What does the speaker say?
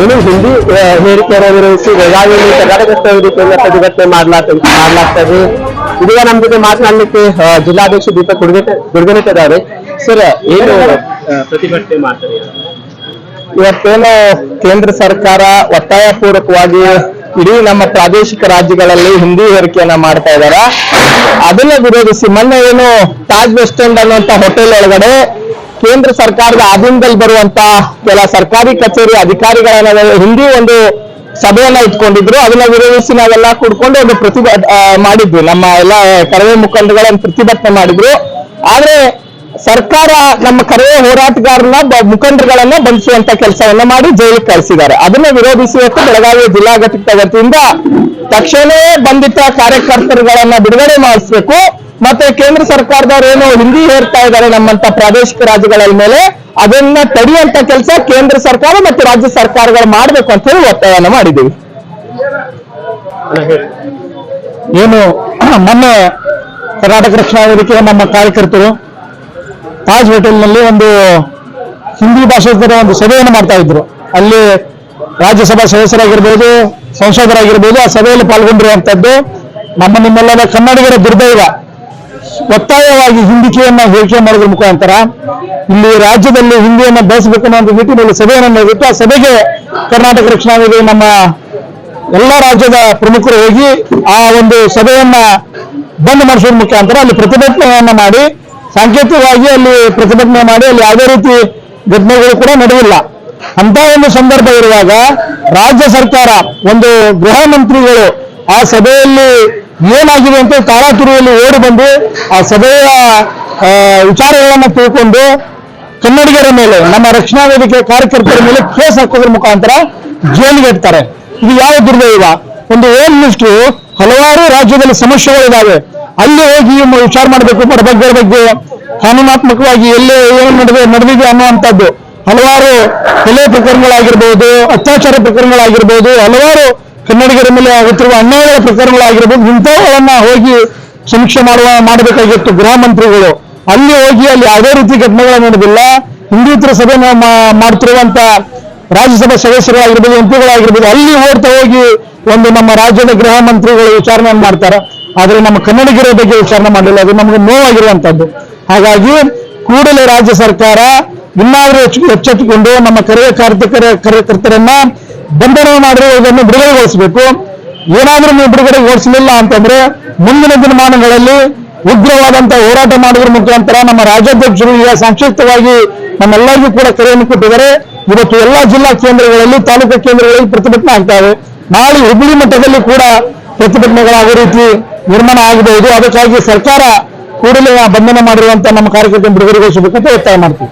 ಏನು ಹಿಂದಿ ಹೇರಿಕೆಯನ್ನು ವಿರೋಧಿಸಿ ಬೆಳಗಾವಿಯಲ್ಲಿ ಕರ್ನಾಟಕ ರೀತಿಯಿಂದ ಪ್ರತಿಭಟನೆ ಮಾಡ್ಲಾತ ಮಾಡ್ಲಾಗ್ತದೆ ಇದೀಗ ನಮ್ಮ ಜೊತೆ ಮಾತನಾಡಲಿಕ್ಕೆ ಜಿಲ್ಲಾಧ್ಯಕ್ಷ ದೀಪಕ್ ಗುಡ್ಗೇಟೆ ಗುಡ್ಗೇಟಿದ್ದಾರೆ ಸರ್ ಏನು ಪ್ರತಿಭಟನೆ ಮಾಡ್ತಾರೆ ಇವತ್ತೇನು ಕೇಂದ್ರ ಸರ್ಕಾರ ಒತ್ತಾಯ ಪೂರ್ವಕವಾಗಿ ಇಡೀ ನಮ್ಮ ಪ್ರಾದೇಶಿಕ ರಾಜ್ಯಗಳಲ್ಲಿ ಹಿಂದಿ ಹೇರಿಕೆಯನ್ನ ಮಾಡ್ತಾ ಇದಾರ. ಅದನ್ನ ವಿರೋಧಿಸಿ ಮೊನ್ನೆ ಏನು ತಾಜ್ ವೆಸ್ಟ್ ಎಂಡ್ ಅನ್ನುವಂತ ಹೋಟೆಲ್ ಒಳಗಡೆ ಕೇಂದ್ರ ಸರ್ಕಾರದ ಆಧೀನದಲ್ಲಿ ಬರುವಂತ ಕೆಲ ಸರ್ಕಾರಿ ಕಚೇರಿ ಅಧಿಕಾರಿಗಳನ್ನ ಹಿಂದಿ ಒಂದು ಸಭೆಯನ್ನ ಇಟ್ಕೊಂಡಿದ್ರು. ಅದನ್ನ ವಿರೋಧಿಸಿ ನಾವೆಲ್ಲ ಕೂಡ್ಕೊಂಡು ಒಂದು ಮಾಡಿದ್ವಿ. ನಮ್ಮ ಎಲ್ಲ ಕರವೇ ಮುಖಂಡಗಳನ್ನು ಪ್ರತಿಭಟನೆ ಮಾಡಿದ್ರು. ಆದ್ರೆ ಸರ್ಕಾರ ನಮ್ಮ ಕರವೇ ಹೋರಾಟಗಾರನ ಮುಖಂಡರುಗಳನ್ನ ಬಂಧಿಸುವಂತ ಕೆಲಸವನ್ನ ಮಾಡಿ ಜೈಲಿಗೆ ಕಳಿಸಿದ್ದಾರೆ. ಅದನ್ನ ವಿರೋಧಿಸಿ ಬೆಳಗಾವಿ ಜಿಲ್ಲಾ ಘಟಕದ ವತಿಯಿಂದ ತಕ್ಷಣವೇ ಬಂಧಿತ ಕಾರ್ಯಕರ್ತರುಗಳನ್ನ ಬಿಡುಗಡೆ ಮಾಡಿಸ್ಬೇಕು. ಮತ್ತೆ ಕೇಂದ್ರ ಸರ್ಕಾರದವ್ರು ಏನು ಹಿಂದಿ ಹೇರ್ತಾ ಇದ್ದಾರೆ ನಮ್ಮಂತ ಪ್ರಾದೇಶಿಕ ರಾಜ್ಯಗಳ ಮೇಲೆ, ಅದನ್ನ ತಡೆಯುವಂತ ಕೆಲಸ ಕೇಂದ್ರ ಸರ್ಕಾರ ಮತ್ತು ರಾಜ್ಯ ಸರ್ಕಾರಗಳು ಮಾಡ್ಬೇಕು ಅಂತ ಹೇಳಿ ಒತ್ತಾಯನ ಮಾಡಿದ್ದೀವಿ. ಏನು, ಮೊನ್ನೆ ಕರ್ನಾಟಕ ರಕ್ಷಣಾ ವೇದಿಕೆಯ ನಮ್ಮ ಕಾರ್ಯಕರ್ತರು ತಾಜ್ ಹೋಟೆಲ್ನಲ್ಲಿ ಒಂದು ಹಿಂದಿ ಭಾಷಿಕರ ಒಂದು ಸಭೆಯನ್ನು ಮಾಡ್ತಾ ಇದ್ರು. ಅಲ್ಲಿ ರಾಜ್ಯಸಭಾ ಸದಸ್ಯರಾಗಿರ್ಬೋದು, ಸಂಸದರಾಗಿರ್ಬೋದು, ಆ ಸಭೆಯಲ್ಲಿ ಪಾಲ್ಗೊಂಡಿರುವಂತದ್ದು ನಮ್ಮ ನಿಮ್ಮೆಲ್ಲರ ಕನ್ನಡಿಗರ ದುರ್ದೈವ. ಒತ್ತಾಯವಾಗಿ ಹಿಂದಿಕೆಯನ್ನ ಹೇಳಿಕೆ ಮಾಡೋದ್ರ ಮುಖಾಂತರ ಇಲ್ಲಿ ರಾಜ್ಯದಲ್ಲಿ ಹಿಂದಿಯನ್ನು ಒಂದು ನಿಟ್ಟಿನಲ್ಲಿ ಸಭೆಯನ್ನು ನಡೆದಿತ್ತು. ಆ ಸಭೆಗೆ ಕರ್ನಾಟಕ ರಕ್ಷಣಾ ವೇದಿಕೆ ನಮ್ಮ ಎಲ್ಲ ರಾಜ್ಯದ ಪ್ರಮುಖರು ಹೋಗಿ ಆ ಒಂದು ಸಭೆಯನ್ನ ಬಂದ್ ಮಾಡಿಸೋದ್ರ ಮುಖಾಂತರ ಅಲ್ಲಿ ಪ್ರತಿಭಟನೆಯನ್ನ ಮಾಡಿ, ಸಾಂಕೇತಿಕವಾಗಿ ಅಲ್ಲಿ ಪ್ರತಿಭಟನೆ ಮಾಡಿ, ಅಲ್ಲಿ ಯಾವುದೇ ರೀತಿ ಘಟನೆಗಳು ಕೂಡ ನಡೆಯಿಲ್ಲ ಅಂತ ಒಂದು ಸಂದರ್ಭ ಇರುವಾಗ ರಾಜ್ಯ ಸರ್ಕಾರ, ಒಂದು ಗೃಹ ಮಂತ್ರಿಗಳು ಆ ಸಭೆಯಲ್ಲಿ ಏನಾಗಿದೆ ಅಂತ ತಾರಾತುರಿಯಲ್ಲಿ ಓಡಿ ಬಂದು ಆ ಸಭೆಯ ವಿಚಾರಗಳನ್ನ ತಿಳ್ಕೊಂಡು ಕನ್ನಡಿಗರ ಮೇಲೆ, ನಮ್ಮ ರಕ್ಷಣಾ ವೇದಿಕೆ ಕಾರ್ಯಕರ್ತರ ಮೇಲೆ ಕೇಸ್ ಹಾಕೋದ್ರ ಮುಖಾಂತರ ಜೈಲಿಗೆ ಇಡ್ತಾರೆ ಇದು ಯಾವ ದುರ್ದೈವ? ಒಂದು ಓಮ್ ಮಿನಿಸ್ಟ್ರು ಹಲವಾರು ರಾಜ್ಯದಲ್ಲಿ ಸಮಸ್ಯೆಗಳಿದಾವೆ. ಅಲ್ಲಿ ಹೋಗಿ ವಿಚಾರ ಮಾಡಬೇಕು ಬಡಬಗ್ಗರ ಬಗ್ಗೆ ಕಾನೂನಾತ್ಮಕವಾಗಿ ಎಲ್ಲೇ ಏನು ನಡೆದ, ನಡೆದಿದೆ ಅನ್ನುವಂಥದ್ದು. ಹಲವಾರು ಕೊಲೆ ಪ್ರಕರಣಗಳಾಗಿರ್ಬೋದು, ಅತ್ಯಾಚಾರ ಪ್ರಕರಣಗಳಾಗಿರ್ಬೋದು, ಹಲವಾರು ಕನ್ನಡಿಗರ ಮೇಲೆ ಆಗುತ್ತಿರುವ ಅನ್ಯಾಯಗಳ ಪ್ರಕರಣಗಳಾಗಿರಬಹುದು ಇಂಥವುಗಳನ್ನ ಹೋಗಿ ಸಮೀಕ್ಷೆ ಮಾಡುವ, ಮಾಡಬೇಕಾಗಿತ್ತು ಗೃಹ ಮಂತ್ರಿಗಳು. ಅಲ್ಲಿ ಹೋಗಿ ಅಲ್ಲಿ ಯಾವುದೇ ರೀತಿ ಘಟನೆಗಳು ನಡೆದಿಲ್ಲ. ಹಿಂದೂತರ ಸಭೆ ಮಾಡ್ತಿರುವಂತ ರಾಜ್ಯಸಭಾ ಸದಸ್ಯರಾಗಿರ್ಬೋದು ಎಂಪಿಗಳಾಗಿರ್ಬೋದು, ಅಲ್ಲಿ ಓಡ್ತಾ ಹೋಗಿ ಒಂದು ನಮ್ಮ ರಾಜ್ಯದ ಗೃಹ ಮಂತ್ರಿಗಳು ವಿಚಾರಣೆ ಮಾಡ್ತಾರೆ. ಆದರೆ ನಮ್ಮ ಕನ್ನಡಿಗರ ಬಗ್ಗೆ ವಿಚಾರಣೆ ಮಾಡಲಿಲ್ಲ. ಅದು ನಮಗೆ ನೋವಾಗಿರುವಂತದ್ದು. ಹಾಗಾಗಿ ಕೂಡಲೇ ರಾಜ್ಯ ಸರ್ಕಾರ ಇನ್ನಾದರೂ ಎಚ್ಚೆತ್ತುಕೊಂಡು ನಮ್ಮ ಕರೆಯ ಕಾರ್ಯಕರ ಕಾರ್ಯಕರ್ತರನ್ನ ಬಂಧನ ಇದನ್ನು ಬಿಡುಗಡೆಗೊಳಿಸಬೇಕು. ಏನಾದ್ರೂ ನೀವು ಬಿಡುಗಡೆಗೊಳಿಸಲಿಲ್ಲ ಅಂತಂದ್ರೆ ಮುಂದಿನ ದಿನಮಾನಗಳಲ್ಲಿ ಉಗ್ರವಾದಂತಹ ಹೋರಾಟ ಮಾಡುವುದರ ಮುಖಾಂತರ ನಮ್ಮ ರಾಜ್ಯಾಧ್ಯಕ್ಷರು ಈಗ ಸಂಕ್ಷಿಪ್ತವಾಗಿ ನಮ್ಮೆಲ್ಲರಿಗೂ ಕೂಡ ಕರೆಯನ್ನು ಕೊಟ್ಟಿದ್ದಾರೆ. ಇವತ್ತು ಎಲ್ಲಾ ಜಿಲ್ಲಾ ಕೇಂದ್ರಗಳಲ್ಲಿ, ತಾಲೂಕು ಕೇಂದ್ರಗಳಲ್ಲಿ ಪ್ರತಿಭಟನೆ ಆಗ್ತಾ ಇದೆ. ನಾಳೆ ಹುಬ್ಬಳ್ಳಿ ಮಟ್ಟದಲ್ಲಿ ಕೂಡ ಪ್ರತಿಭಟನೆಗಳಾಗುವ ರೀತಿ ನಿರ್ಮಾಣ ಆಗಬಹುದು. ಅದಕ್ಕಾಗಿ ಸರ್ಕಾರ ಕೂಡಲೇ ಬಂಧನ ಮಾಡಿರುವಂತಹ ನಮ್ಮ ಕಾರ್ಯಕರ್ತರನ್ನು ಬಿಡುಗಡೆಗೊಳಿಸಬೇಕು ಅಂತ ಒತ್ತಾಯ ಮಾಡ್ತೀವಿ.